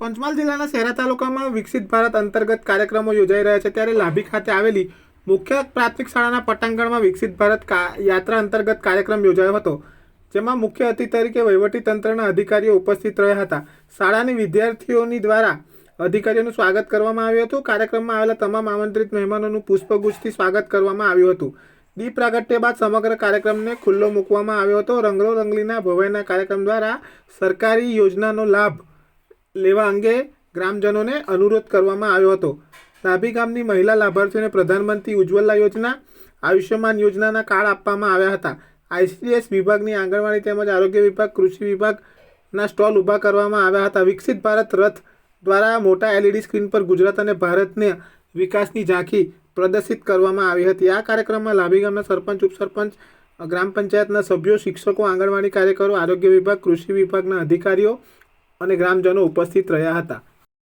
પંચમહાલ જિલ્લાના શહેરા તાલુકામાં વિકસિત ભારત અંતર્ગત કાર્યક્રમો યોજાઈ રહ્યા છે ત્યારે લાભી ખાતે આવેલી મુખ્ય પ્રાથમિક શાળાના પટાંગણમાં વિકસિત ભારત યાત્રા અંતર્ગત કાર્યક્રમ યોજાયો હતો, જેમાં મુખ્ય અતિથિ તરીકે વહીવટી તંત્રના અધિકારીઓ ઉપસ્થિત રહ્યા હતા. શાળાની વિદ્યાર્થીઓની દ્વારા અધિકારીઓનું સ્વાગત કરવામાં આવ્યું હતું. કાર્યક્રમમાં આવેલા તમામ આમંત્રિત મહેમાનોનું પુષ્પગુચ્છથી સ્વાગત કરવામાં આવ્યું હતું. દીપ પ્રાગટ્ય બાદ સમગ્ર કાર્યક્રમને ખુલ્લો મૂકવામાં આવ્યો હતો. રંગલો રંગલીના ભવાઈના કાર્યક્રમ દ્વારા સરકારી યોજનાનો લાભ લેવા અંગે ગ્રામજનોને અનુરોધ કરવામાં આવ્યો હતો. ડાભી ગામની મહિલા લાભાર્થીઓને પ્રધાનમંત્રી ઉજ્જવલા યોજના, આયુષ્યમાન યોજનાના કાર્ડ આપવામાં આવ્યા હતા. આઈસીડીએસ વિભાગની આંગણવાડી તેમજ આરોગ્ય વિભાગ, કૃષિ વિભાગના સ્ટોલ ઊભા કરવામાં આવ્યા હતા. વિકસિત ભારત રથ દ્વારા મોટા એલઈડી સ્ક્રીન પર ગુજરાત અને ભારતને વિકાસની ઝાંખી પ્રદર્શિત કરવામાં આવી હતી. આ કાર્યક્રમમાં લાભી ગામના સરપંચ, ઉપસરપંચ, ગ્રામ પંચાયતના સભ્યો, શિક્ષકો, આંગણવાડી કાર્યકરો, આરોગ્ય વિભાગ, કૃષિ વિભાગના અધિકારીઓ અને ગ્રામજનો ઉપસ્થિત રહ્યા હતા.